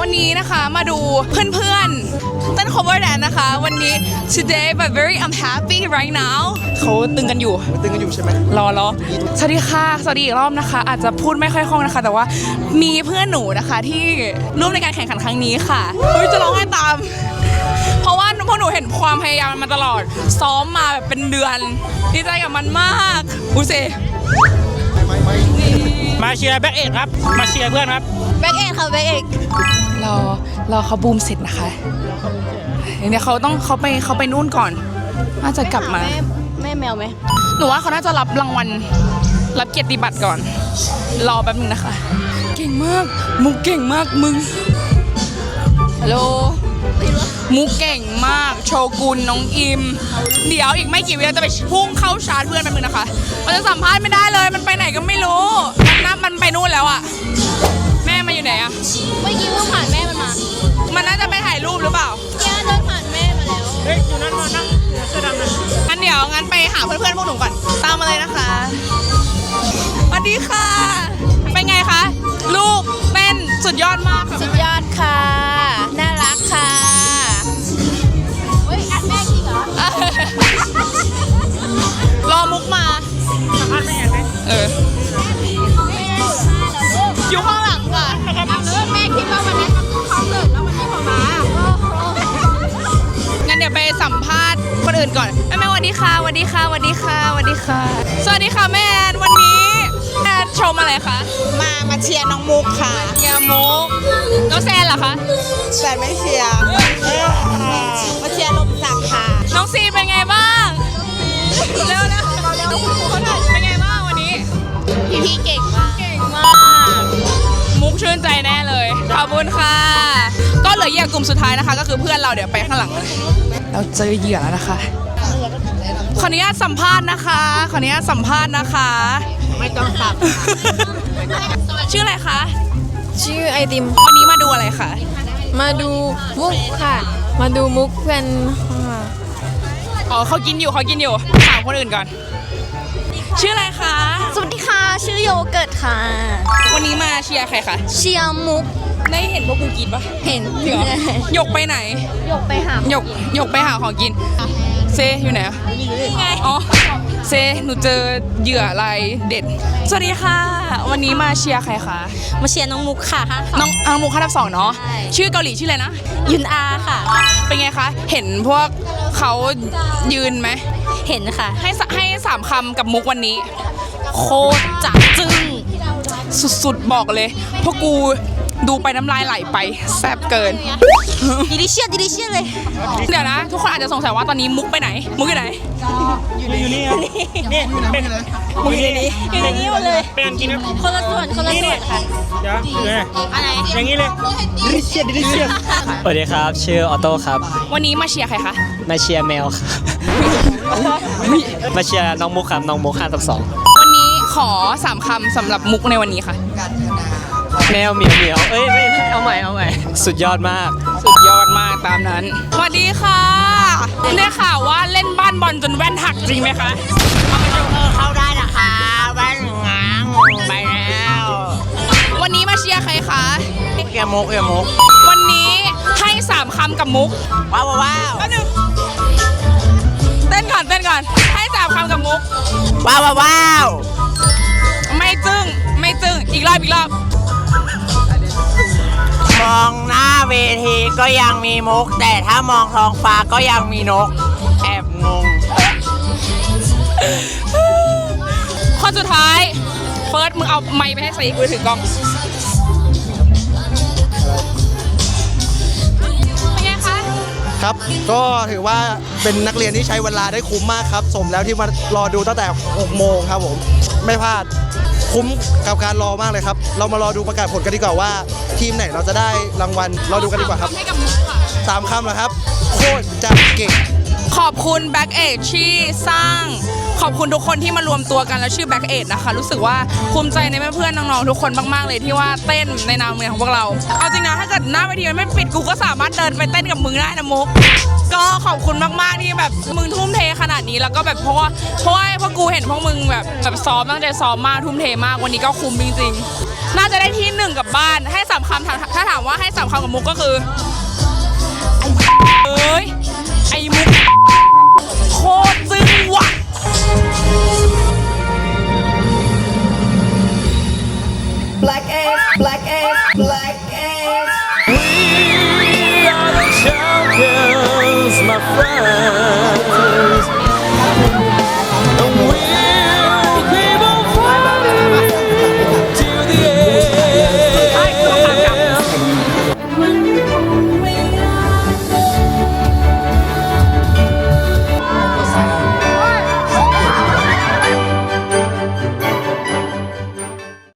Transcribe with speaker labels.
Speaker 1: วันนี้นะคะมาดูเพื่อนๆเต้น cover dance นะคะ วันนี้ today but very I'm happy right now เขาตึงกันอยู่
Speaker 2: มันตึงกันอยู่ใช่ไหม
Speaker 1: รอรอสวัสดีค่ะ สวัสดีอีกรอบนะคะ อาจจะพูดไม่ค่อยคล่องนะคะ แต่ว่ามีเพื่อนหนูนะคะที่ร่วมในการแข่งขันครั้งนี้ค่ะเฮ้ยจะร้องไห้ตาม เพราะว่าพวกหนูเห็นความพยายามมันมาตลอด ซ้อมมาแบบเป็นเดือน ดีใจกับมันมากอุยเซ
Speaker 3: มาเชียร์แบ็กเอกครับ มาเชียร์เพื่อนครับ
Speaker 4: แบ็กเอกค่ะแบ็กเอก
Speaker 1: รอรอเขาบูมเสร็จนะคะเดี๋ยวเขาต้องเขาไปเขาไปนู่นก่อน น่าจะกลับมา
Speaker 4: แม่แม่แมวไหม
Speaker 1: หนูว่าเขาน่าจะรับรางวัลรับเกียรติบัตรก่อน รอแป๊บนึงนะคะ เก่งมาก มุกเก่งมากมึงฮัลโหลมุกเก่งมาก โชกุนน้องอิม เดี๋ยวอีกไม่กี่วินาทีจะไปพุ่งเข้าชาร์จเพื่อนแป๊บนึงนะคะมันจะสัมภาษณ์ไม่ได้เลยมันไปไหนก็ไม่รู้มั นนับมันไปนู่นแล้วอะแม่มาอยู่ไหนอะ
Speaker 4: เมื่อกี้เพิ่งผ่านแม่มันมา
Speaker 1: มันน่าจะไปถ่ายรูปหรือเปล่า
Speaker 4: ย่าเดินผ่านแม่มาแล้ว
Speaker 3: เฮ้ยอยู่นั่นมานั่งเสื้อดำนะ
Speaker 1: งั้นเดี๋ยวงั้นไปหาเพื่อนๆพวกหนูก่อนตามมาเลยนะคะสวัสดีค่ะ เป็นไงคะ ลูกเต้นสุดยอดมากค่ะ
Speaker 4: สุดยอดค่ะ น่ารักค่ะเฮ้ยอัดแม่จริงเหรอ
Speaker 1: รอมุกมา
Speaker 3: สัมภาษณ์แม่ไหม
Speaker 1: เออ อยู่ข้างหลังค่ะ
Speaker 4: แม่คิดว่าวันนี้เขาเกิดแล้ววันนี้พอมา
Speaker 1: งั้นเดี๋ยวไปสัมภาษณ์คนอื่นก่อนแม่แม่สวัสดีค่ะสวัสดีค่ะสวัสดีค่ะสวัสดีค่ะ สวัสดีค่ะแม่แอนวันนี้แอนชมอะไรคะ
Speaker 5: มามาเชียร์น้องมุกค่ะ
Speaker 1: ยามุกน้องแซนเหรอคะ
Speaker 5: แต่ไม่เชียร์มาเชียร์ลมสักค่ะ
Speaker 1: น้องซีเป็นไงบ้างเร็วนะเป็นไงบ้างวันนี้
Speaker 4: พี่พี่เก่งมาก
Speaker 1: เก่งมากมุก ชื่นใจแน่เลย ขอบคุณค่ะ ก็เหลือเหยื่อกลุ่มสุดท้ายนะคะ ก็คือเพื่อนเราเดี๋ยวไปข้างหลังเลย เราเจอเหยื่อแล้วนะคะ ขออนุญาตสัมภาษณ์นะคะ ขออนุญาตสัมภาษณ์นะคะ
Speaker 5: ไม่ต้องสับ
Speaker 1: ชื่ออะไรคะ
Speaker 4: ชื่อไอติม
Speaker 1: วันนี้มาดูอะไรคะ
Speaker 4: มาดูมุกค่ะ มาดูมุกกันค่ะ
Speaker 1: อ๋อเขากินอยู่เขากินอยู่ ถามคนอื่นก่อน ชื่ออะไรคะ
Speaker 4: สวัสดีค่ะ ชื่อโยเกิร์ตค่ะ
Speaker 1: วันนี้มาเชียร์ใครคะ
Speaker 4: เชียร์มุก
Speaker 1: ได้เห็นพวกกูกินปะ
Speaker 4: เห็น
Speaker 1: จริงเหรอหยกไปไหน
Speaker 4: ยกไปหา
Speaker 1: หยกหยกไปหาของกิน เซอยู่ไหนอะอ๋อ เซ หนูเจอเหยื่ออะไรายเด็ด สวัสดีค่ะ วันนี้มาเชียร์ใครคะ
Speaker 4: มาเชียร์น้องมุกค่ะ
Speaker 1: น้องอังมุกขั้นดับสองเนาะ
Speaker 4: ใช่
Speaker 1: ชื่อเกาหลีชื่ออะไรนะ
Speaker 4: ยุนอาค่ะ
Speaker 1: เป็นไงคะ เห็นพวกเขายืนไหม
Speaker 4: เห็นค่ะ
Speaker 1: ให้สให้สามคำกับมุกวันนี้
Speaker 4: โคตรจัจึ้ง
Speaker 1: สุดๆบอกเลยพวกกู ดูไปน้ำลายไหลไป แซ่บเกิน
Speaker 4: ดิลิเชียดิลิเชียเลย
Speaker 1: เดี๋ยวนะ ทุกคนอาจจะสงสัยว่าตอนนี้มุกไปไหน มุกอยู่ไหน
Speaker 3: อยู่นี่อยู่นี่ครับนี่เป็นมึงอยู่นี่
Speaker 4: อยู่ในนี้หมดเลย
Speaker 3: เป็นอันกินครับ
Speaker 4: คนละส่วนคนละส่วนค่ะ
Speaker 3: เดี๋ยวอยู่ไหน
Speaker 4: อะไร
Speaker 3: อย่างนี้เลยดิลิเชียดิลิเชีย
Speaker 6: สวัสดีครับ ชื่อออโต้ครับ
Speaker 1: วันนี้มาเชียร์ใครคะ
Speaker 6: มาเชียร์แมวครับมาเชียร์น้องมุกครับน้องมุกห้าทับสอง
Speaker 1: วันนี้ขอสามคำสำหรับมุกในวันนี้ค่ะ
Speaker 6: แมวเหมียวเหมียวเอ้ยไม่ไม่เอาใหม่เอาใหม่ สุดยอดมาก
Speaker 1: สุดยอดมากตามนั้น สวัสดีค่ะได้ข่าวว่าเล่นบ้านบอลจนแว่นหักจริงไหมคะ
Speaker 5: เข้าได้นะคะแว่นงางไปแล้ว
Speaker 1: วันนี้มาเชียร์ใครคะ
Speaker 5: เกียร์มุกเกียร์มุก
Speaker 1: วันนี้ให้สามคำกับมุก
Speaker 5: ว้าวว้าว
Speaker 1: แป๊บนึงเต้นก่อนเต้นก่อน ให้สามคำกับมุก
Speaker 5: ว้าวว้าว
Speaker 1: ไม่จึ้งไม่จึ้งอีกรอบอีกรอบ
Speaker 5: มองหน้าเวทีก็ยังมีมุก แต่ถ้ามองท้องฟ้าก็ยังมีนก แอบงง
Speaker 1: คนสุดท้าย เฟิร์สมึงเอาไมค์ไปให้ใส่กูถือกล้องเป็นไงคะ
Speaker 2: ครับ ก็ถือว่าเป็นนักเรียนที่ใช้เวลาได้คุ้มมากครับ สมแล้วที่มารอดูตั้งแต่6โมงครับผม ไม่พลาด คุ้มกับการรอมากเลยครับ เรามารอดูประกาศผลกันดีกว่าว่า ทีมไหนเราจะได้รางวัลรอดูกันดีกว่าครับ
Speaker 1: ให้กับมุกค่ะ
Speaker 2: สามคำนะครับ โคตรจะเก่ง
Speaker 1: ขอบคุณแบ็กเอทที่สร้าง ขอบคุณทุกคนที่มารวมตัวกันแล้วชื่อแบ็กเอทนะคะรู้สึกว่าภูมิใจในเพื่อนๆน้องๆทุกคนมากๆเลยที่ว่าเต้นในนามเมืองของพวกเรา เอาจริงนะถ้าเกิดหน้าเวทีมันไม่ปิดกูก็สามารถเดินไปเต้นกับมึงได้นะมุกก็ขอบคุณมากๆที่แบบมึงทุ่มเทขนาดนี้แล้วก็แบบเพราะว่าเพราะว่าพวกกูเห็นพวกมึงแบบแบบซ้อมตั้งใจซ้อมมากทุ่มเทมากวันนี้ก็คุ้มจริงๆน่าจะได้ที่หนึ่งกับบ้านให้สามคำถ้าถามว่าให้สามคำกับมุกก็คือ